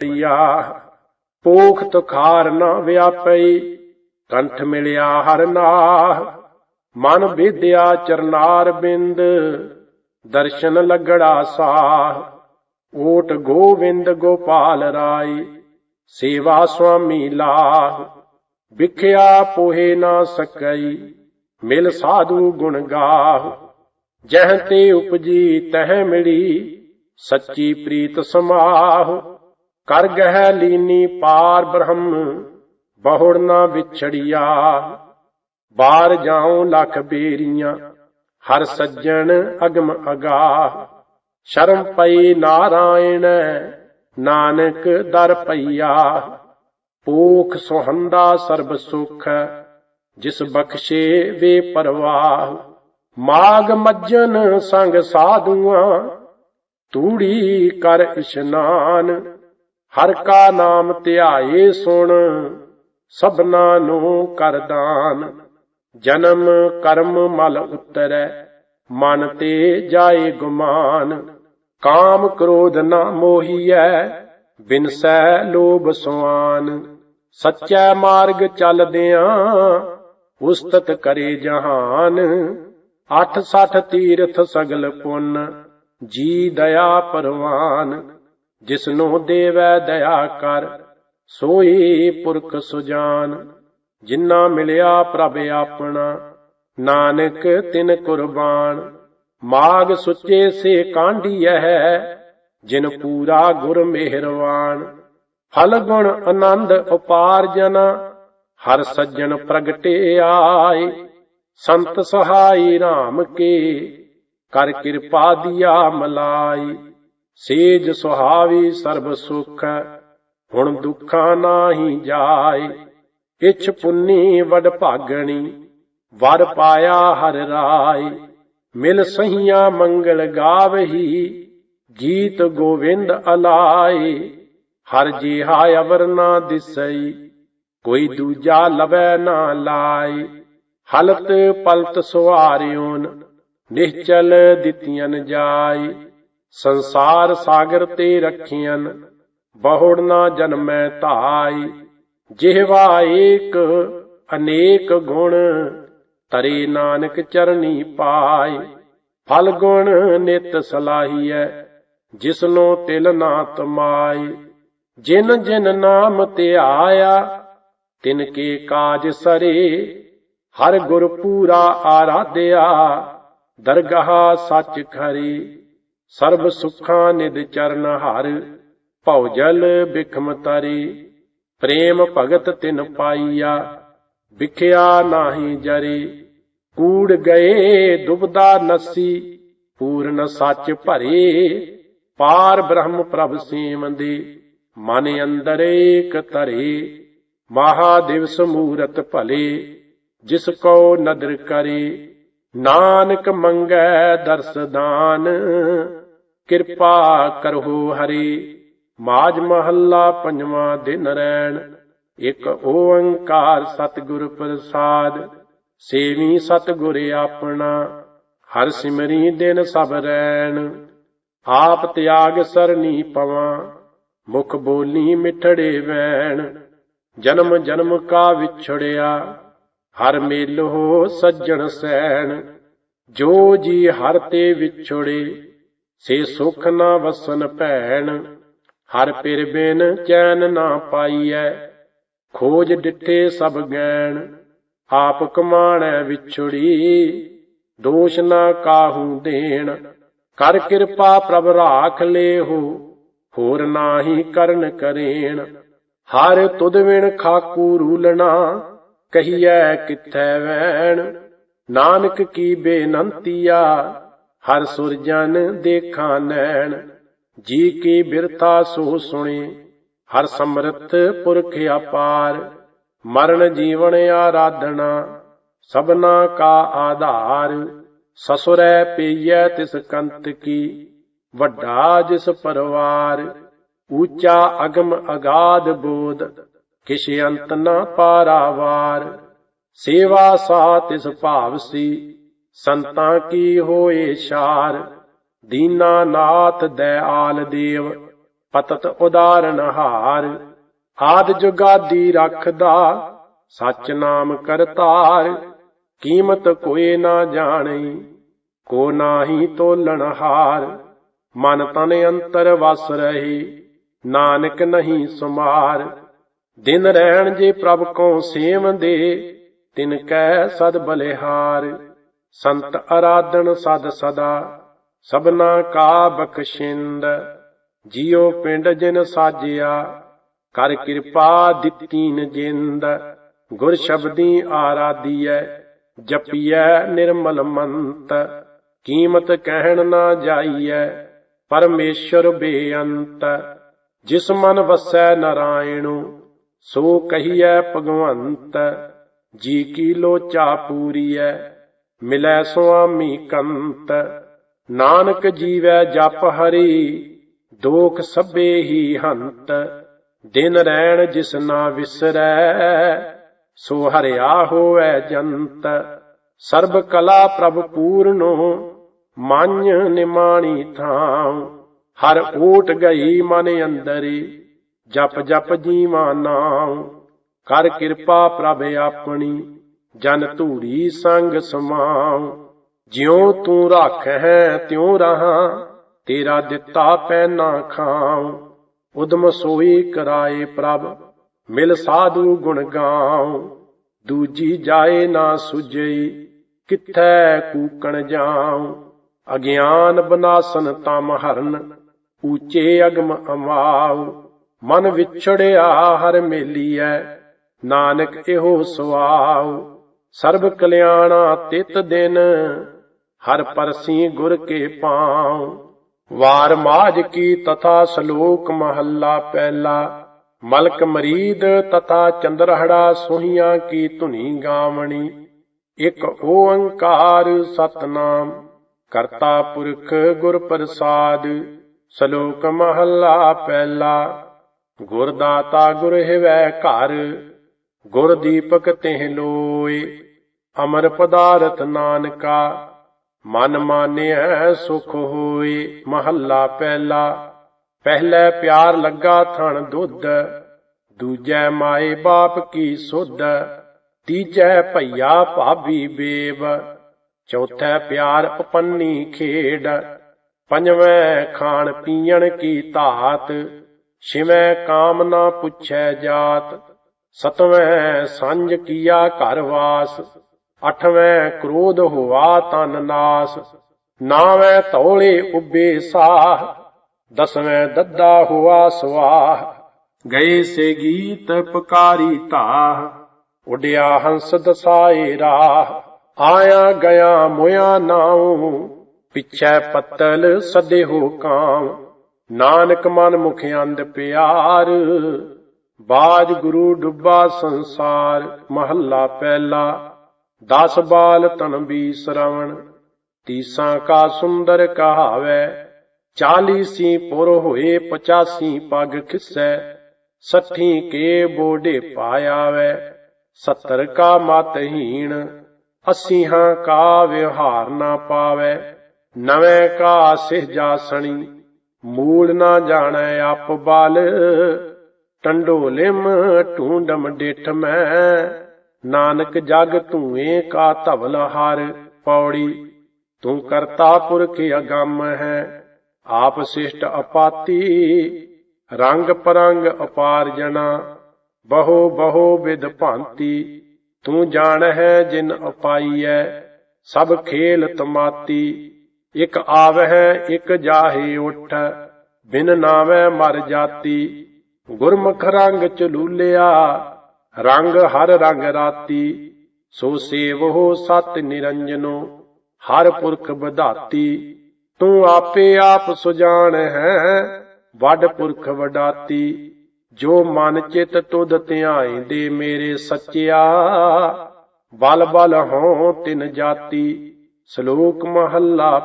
ਪਈਆ ਪੋਖ ਤੁਖਾਰ ਨਾ ਵਿਆਪਈ, ਕੰਠ ਮਿਲਿਆ ਹਰ ਨਾਹ। ਮਨ ਵਿਦਿਆ ਚਰਨਾਰ ਬਿੰਦ, ਦਰਸ਼ਨ ਲੱਗੜਾ ਸਾਹ। ਓਟ ਗੋਵਿੰਦ ਗੋਪਾਲ ਰਾਈ, ਸੇਵਾ ਸੁਆਮੀ ਲਾਹ। ਵਿਖਿਆ ਪੋਹੇ ਨਾ ਸਕਈ, ਮਿਲ ਸਾਧੂ ਗੁਣ ਗਾਹ। ਜਹ ਤੇ ਉਪਜੀ ਤਹ ਮਿਲੀ, ਸੱਚੀ ਪ੍ਰੀਤ ਸਮਾਹ। ਕਰ ਗਹਿ ਲੀਨੀ ਪਾਰ ਬ੍ਰਹਮ, ਬਹੁੜ ਨਾ ਵਿਛੜਿਆ। ਬਾਹਰ ਜਾਉ ਲਖ ਬੇਰੀਆਂ, ਹਰ ਸੱਜਣ ਅਗਮ ਅਗਾ। ਸ਼ਰਮ ਪਈ ਨਾਰਾਇਣ, ਨਾਨਕ ਦਰ ਪਈਆ। ਪੂਖ ਸੁਹੰਦਾ ਸਰਬ ਸੁਖ, ਜਿਸ ਬਖਸ਼ੇ ਵੇ ਪਰਵਾਹ। ਮਾਗ ਮੱਜਨ ਸੰਗ ਸਾਧੂਆਂ, ਤੂੜੀ ਕਰ ਇਸ਼ਨਾਨ। ਹਰ ਕਾ ਨਾਮ ਧਿਆਏ ਸੁਣ, ਸਭਨਾ ਨੂੰ ਕਰ ਦਾਨ। ਜਨਮ ਕਰਮ ਮਲ ਉਤਰੈ, ਮਨ ਤੇ ਜਾਏ ਗੁਮਾਨ। ਕਾਮ ਕ੍ਰੋਧ ਨਾ ਮੋਹੀਐ, ਬਿਨਸੈ ਲੋਭ ਸੁਆਨ। ਸੱਚੈ ਮਾਰਗ ਚੱਲਦਿਆਂ ਉਸਤਤ ਕਰੇ ਜਹਾਨ। ਅੱਠ ਸੱਠ ਤੀਰਥ ਸਗਲ ਪੁੰਨ, ਜੀ ਦਇਆ ਪਰਵਾਨ। ਜਿਸਨੂੰ ਦੇਵੈ ਦਇਆ ਕਰ, ਸੋਈ ਪੁਰਖ ਸੁਜਾਨ। ਜਿਨ੍ਹਾਂ ਮਿਲਿਆ ਪ੍ਰਭ ਆਪਣਾ, ਨਾਨਕ ਤਿਨ ਕੁਰਬਾਨ। ਮਾਗ ਸੁੱਚੇ ਸੇ ਕਾਂਢੀਐ ਜਿਨ ਪੂਰਾ ਗੁਰ ਮਿਹਰਵਾਨ। ਫਲ ਗੁਣ ਆਨੰਦ ਉਪਾਰਜਨ ਹਰ ਸੱਜਣ ਪ੍ਰਗਟੇ ਆਏ। ਸੰਤ ਸਹਾਈ RAM ਕੇ, ਕਰ ਕਿਰਪਾ ਦਿਆ ਮਲਾਈ ਸੇਜ ਸੁਹਾਵੀ ਸਰਬ ਸੁਖ, ਹੁਣ ਦੁੱਖਾਂ ਨਾਹੀ ਜਾਏ। ਇਛ ਪੁੰਨੀ ਵਡ ਭਾਗਣੀ, ਵਰ ਪਾਇਆ ਹਰ ਰਾਏ। ਮਿਲ ਸਹੀਆਂ ਮੰਗਲ ਗਾਵਹੀ ਗੀਤ ਗੋਵਿੰਦ ਅਲਾਏ। ਹਰ ਜਿਹਾ ਅਵਰ ਨਾ ਦਿਸਈ, ਕੋਈ ਦੂਜਾ ਲਵੈ ਨਾ ਲਾਏ। ਹਲਤ ਪਲਤ ਸੁਹਾਰਿਓਨ ਨਿਸ਼ਚਲ ਦਿੱਤੀਆਂ ਜਾਈ ਸੰਸਾਰ ਸਾਗਰ ਤੇ ਰੱਖੀਆਂ ਬਹੁੜ ਨਾ ਜਨਮੈ ਧਾਈ। ਜਿਹਵਾ ਏਕ, ਅਨੇਕ ਗੁਣ, ਤਰੇ ਨਾਨਕ ਚਰਨੀ ਪਾਏ ਫਲ ਗੁਣ ਨਿਤ ਸਲਾਹੀਐ, ਜਿਸਨੋ ਤਿਲ ਨਾ ਤਮਾਈ ਜਿਨ ਜਿਨ ਨਾਮ ਧਿਆਇਆ ਤਿਨ ਕੇ ਕਾਜ ਸਰੇ। ਹਰ ਗੁਰ ਪੂਰਾ ਆਰਾਧਿਆ, ਦਰਗਾਹ ਸੱਚ ਖਰੀ। ਸਰਬ ਸੁਖਾਂ ਨਿਦ ਚਰਨ ਹਰ, ਭਉ ਜਲ ਬਿਖਮ ਤਰੀ, ਪ੍ਰੇਮ ਭਗਤ ਤਿਨ ਪਾਈਆ, ਵਿਖਿਆ ਨਾਹੀ ਜਰੀ। ਕੂੜ ਗਏ ਦੁਬਦਾ ਨਸੀ, ਪੂਰਨ ਸੱਚ ਭਰੇ, ਪਾਰ ਬ੍ਰਹਮ ਪ੍ਰਭ ਸੇਵੰਦੇ ਮਨ ਅੰਦਰ ਏਕ ਧਰੇ। ਮਹਾਦੇਵ ਸਮੂਰਤ ਭਲੇ, ਜਿਸ ਕੋ ਨਦਰ ਕਰੇ। ਨਾਨਕ ਮੰਗੈ ਦਰਸ ਦਾਨ ਕਿਰਪਾ ਕਰਹੁ ਹਰੀ। ਮਾਜ ਮਹੱਲਾ ਪੰਜਵਾਂ ਦਿਨ ਰਹਿਣ ਇੱਕ ਓੰਕਾਰ ਸਤਿਗੁਰ ਪ੍ਰਸਾਦ। ਸੇਵੀ ਸਤਿਗੁਰ ਆਪਣਾ। ਹਰ ਸਿਮਰੀ ਦਿਨ ਸਭ ਰੈਣ। ਆਪ ਤਿਆਗ ਸਰਨੀ ਪਵਾਂ। ਮੁਖ ਬੋਲੀ ਮਿਠੜੇ ਵੈਣ। ਜਨਮ ਜਨਮ ਕਾ ਵਿਛੜਿਆ। ਹਰ ਮੇਲੋ ਸੱਜਣ ਸੈਣ। ਜੋ ਜੀ ਹਰ ਤੇ ਵਿਛੜੇ। ਸੇ ਸੁਖ ਨਾ ਵਸਨ ਭੈਣ, ਹਰ ਪਿਰ ਬਿਨ ਚੈਨ ਨਾ ਪਾਈਐ, ਖੋਜ ਡਿਠੇ ਸਭ ਗੈਣ, ਆਪ ਕਮਾਣੈ ਵਿਛੜੀ, ਦੋਸ਼ ਨਾ ਕਾਹੂ ਦੇਣ, ਕਰ ਕਿਰਪਾ ਪ੍ਰਭ ਰਾਖ ਲੇਹੋ, ਹੋਰ ਨਾਹੀ ਕਰਨ ਕਰੇਣ, ਹਰ ਤੁਧ ਵਿਣ ਖਾਕੂ ਰੂਲਣਾ, ਕਹੀਐ ਕਿਥੈ ਵੈਣ, ਨਾਨਕ ਕੀ ਬੇਨੰਤੀਆ ਹਰ ਸੁਰਜਨ ਦੇਖਾਂ ਨੈਣ, ਜੀ ਕੀ ਬਿਰਥਾ ਸੋ ਸੁਣੀ। ਹਰ ਸਮਰਥ ਪੁਰਖ ਅਪਾਰ, ਮਰਨ ਜੀਵਨ ਆਰਾਧਨਾ, ਸਭਨਾ ਕਾ ਆਧਾਰ, ਸਸੁਰੈ ਪਈਐ ਤਿਸ ਕੰਤ ਕੀ, ਵੱਡਾ ਜਿਸ ਪਰਵਾਰ, ਊਚਾ ਅਗਮ ਅਗਾਧ ਬੋਧ, ਕਿਛ ਅੰਤ ਨ ਪਾਰਾਵਾਰ। ਸੇਵਾ ਸਾ ਤਿਸ ਭਾਵ ਸੀ ਸੰਤਾਂ ਕੀ ਹੋਏ ਸ਼ਾਰ? ਦੀਨਾ ਨਾਥ ਦਇਆਲ ਦੇਵ, ਪਤਤ ਉਦਾਰਨ ਹਾਰ। ਆਦ ਜੁਗਾਦੀ ਰੱਖਦਾ ਸਚ ਨਾਮ ਕਰਤਾਰ ਕੀਮਤ ਕੋਏ ਨਾ ਜਾਣਈ ਕੋ ਨਾਹੀ ਤੋਲਣ ਹਾਰ। ਮਨ ਤਨ ਅੰਤਰ ਵਸ ਰਹੀ, ਨਾਨਕ ਨਹੀਂ ਸੁਮਾਰ। ਦਿਨ ਰਹਿਣ ਜੇ ਪ੍ਰਭ ਕੋ ਸੇਵ ਦੇ, ਤਿਨ ਕੈ ਸਦ ਬਲਿਹਾਰ। ਸੰਤ ਅਰਾਧਨ ਸਦ ਸਦਾ, ਸਭਨਾ ਕਾ ਬਖਸ਼ਿੰਦ, ਜਿਉ ਪਿੰਡ ਜਿਨ ਸਾਜਿਆ, ਕਰ ਕਿਰਪਾ ਦਿੱਤੀਨ ਜਿੰਦ, ਗੁਰ ਸ਼ਬਦੀ ਆਰਾਧੀਐ, ਜਪੀਐ ਨਿਰਮਲ ਮੰਤ, ਕੀਮਤ ਕਹਿਣ ਨਾ ਜਾਈਐ, ਪਰਮੇਸ਼ਰ ਬੇਅੰਤ, ਜਿਸ ਮਨ ਵਸੈ ਨਾਰਾਇਣੁ, ਸੋ ਕਹੀਐ ਭਗਵੰਤ, ਜੀ ਕੀ ਲੋਚਾ ਪੂਰੀਐ ਮਿਲੈ ਸੁਆਮੀ ਕੰਤ, ਨਾਨਕ ਜੀਵੈ ਜਪ ਹਰੀ ਦੋਖ ਸਭੇ ਹੀ ਹੰਤ, ਦਿਨ ਰਹਿਣ ਜਿਸ ਨਾ ਵਿਸਰੈ, ਸੋ ਹਰਿਆ ਹੋਵੈ ਜੰਤ। ਸਰਬ ਕਲਾ ਪ੍ਰਭ ਪੂਰਨੋ, ਮੰਨ ਨਿਮਾਣੀ ਥਾਂ ਹਰ ਓਟ ਗਈ ਮਨ ਅੰਦਰੀ, ਜਪ ਜਪ ਜੀਵਾ ਨਾਮ ਕਰ ਕਿਰਪਾ ਪ੍ਰਭ ਆਪਣੀ। ਜਨ ਧੂਰੀ ਸੰਗ ਸਮਾਉ, ਜਿਉ ਤੂੰ ਰੱਖ ਹੈ ਤਿਉ ਰਹਾ, ਤੇਰਾ ਦਿੱਤਾ ਪੈਨਾ ਖਾਉ। ਉਦਮ ਸੋਈ ਕਰਾਏ ਪ੍ਰਭ, ਮਿਲ ਸਾਧੂ ਗੁਣ ਗਾਉ। ਦੂਜੀ ਜਾਏ ਨਾ ਸੁਝਈ ਕਿਥੈ ਕੂਕਣ ਜਾਉ। ਅਗਿਆਨ ਬਨਾਸਨ ਤਮ ਹਰਨ, ਊਚੇ ਅਗਮ ਅਮਾਉ। ਮਨ ਵਿਛੜਿਆ ਹਰ ਮੇਲੀਐ, ਨਾਨਕ ਇਹੋ ਸੁਆਉ। ਸਰਬ ਕਲਿਆਣਾ ਤਿਤ ਦਿਨ, ਹਰ ਪਰਸੀ ਗੁਰ ਕੇ ਪਾਉ ਵਾਰ ਮਾਜ ਕੀ ਤਥਾ ਸ਼ਲੋਕ ਮਹੱਲਾ ਪਹਿਲਾ, ਮਲਕ ਮਰੀਦ ਤਥਾ ਚੰਦਰਹੜਾ ਸੋਹੀਆਂ ਕੀ ਧੁਨੀ ਗਾਵਣੀ। ਇਕ ਓੰਕਾਰ ਸਤਨਾਮ, ਕਰਤਾ ਪੁਰਖ ਗੁਰ ਪ੍ਰਸਾਦ। ਸ਼ਲੋਕ ਮਹੱਲਾ ਪਹਿਲਾ, ਗੁਰ ਦਾਤਾ ਗੁਰ ਹਿਵੈ ਘਰ ਗੁਰ ਦੀਪਕ ਤਿਹ ਲੋਏ, ਅਮਰ ਪਦਾਰਥ ਨਾਨਕਾ, ਮਨ ਮਾਨਿਐ ਸੁਖ ਹੋਏ, ਮਹੱਲਾ ਪਹਿਲਾ। ਪਹਿਲੇ ਪਿਆਰ ਲੱਗਾ ਥਣ ਦੁੱਧ, ਦੂਜੈ ਮਾਏ ਬਾਪ ਕੀ ਸੁਧ, ਤੀਜੈ ਭਈਆ ਭਾਬੀ ਬੇਵ। ਚੌਥੈ ਪਿਆਰ ਉਪੰਨੀ ਖੇਡ, ਪੰਜਵੇਂ ਖਾਣ ਪੀਣ ਕੀ ਧਾਤ, ਛਿਵੇਂ ਕਾਮ ਨਾ ਪੁੱਛੈ ਜਾਤ। ਸਤਵੇਂ ਸੰਜ ਕੀਆ ਘਰ ਵਾਸ, ਅਠਵੇਂ ਕ੍ਰੋਧ ਹੋਆ ਤਨ ਨਾਸ, ਨਾਵੇਂ ਧੌਲੇ ਉਬੇ ਸਾਹ, ਦਸਵੇਂ ਦੱਦਾ ਹੁਆ ਸਵਾਹ, ਗਏ ਸੇ ਗੀਤ ਪਕਾਰੀ ਧਾਹ, ਉਡਿਆ ਹੰਸ ਦਸਾਏ ਰਾਹ, ਆਇਆ ਗਿਆ ਮੋਇਆ ਨਾਉ, ਪਿਛੈ ਪੱਤਲ ਸਦੇ ਹੋ ਕਾਮ ਨਾਨਕ ਮਨ ਮੁਖ ਅੰਧ ਪਿਆਰ ਬਾਜ ਗੁਰੂ ਡੁੱਬਾ ਸੰਸਾਰ, ਮਹੱਲਾ ਪਹਿਲਾ। ਦਸ ਬਾਲ ਤਨ ਬੀ ਸਰਵਣ, ਤੀਸਾਂ ਕਾ ਸੁੰਦਰ ਕਹਾਵੇ। ਚਾਲੀ ਸੀ ਪੁਰ ਹੋਏ, ਪਚਾਸੀ ਪਗ ਖਿਸੈ। ਸੱਠੀ ਕੇ ਬੋਡੇ ਪਾਇਆਵੇ। ਸੱਤਰ ਕਾ ਮਤਹੀਣ ਅੱਸੀਹਾਂ ਕਾ ਵਿਵਹਾਰ ਨਾ ਪਾਵੇ। ਨਵੇਂ ਕਾ ਸਿਹ ਜਾਸਣੀ, ਮੂਲ ਨਾ ਜਾਣੈ ਆਪ ਬਾਲ। ਟੰਡੋਲਿਮ ਢੂੰਡਮ ਡਿਠ ਮੈਂ। ਨਾਨਕ ਜਗ ਧੂਏ ਕਾ ਧਵਲ ਹਰ ਪੌੜੀ। ਤੂੰ ਕਰਤਾਪੁਰ ਕੇ ਅਗੰਮ ਹੈ। ਆਪ ਸਿਸ਼ਟ ਅਪਾਤੀ। ਰੰਗ ਪਰੰਗ ਅਪਾਰ ਜਣਾ। ਬਹੁ ਬਹੁ ਵਿਦ ਭਾਂਤੀ। ਤੂੰ ਜਾਣ ਹੈ ਜਿਨ ਅਪਾਈਐ, ਸਭ ਖੇਲ ਤਮਾਤੀ। ਇਕ ਆਵਹਿ, ਇਕ ਜਾਹੇ ਉਠ। ਬਿਨ ਨਾਵੇਂ ਮਰ ਜਾਤੀ। ਗੁਰਮੁਖ ਰੰਗ ਚਲੂਲਿਆ ਰੰਗ ਹਰ ਰੰਗ ਰਾਤੀ, ਸੋ ਸੇਵੋ ਸਤ ਨਿਰੰਜਨੋ, ਹਰ ਪੁਰਖ ਵਧਾਤੀ। ਤੂੰ ਆਪੇ ਆਪ ਸੁਜਾਨ ਹੈ, ਵੱਡ ਪੁਰਖ ਵਡਾਤੀ। ਜੋ ਮਨ ਚਿਤ ਤੁਧ ਧਿਆਇਂਦੇ ਮੇਰੇ ਸੱਚਿਆ, ਬਲ ਬਲ ਹੋਂ ਤਿਨ ਜਾਤੀ, ਸ਼ਲੋਕ ਮਹੱਲਾ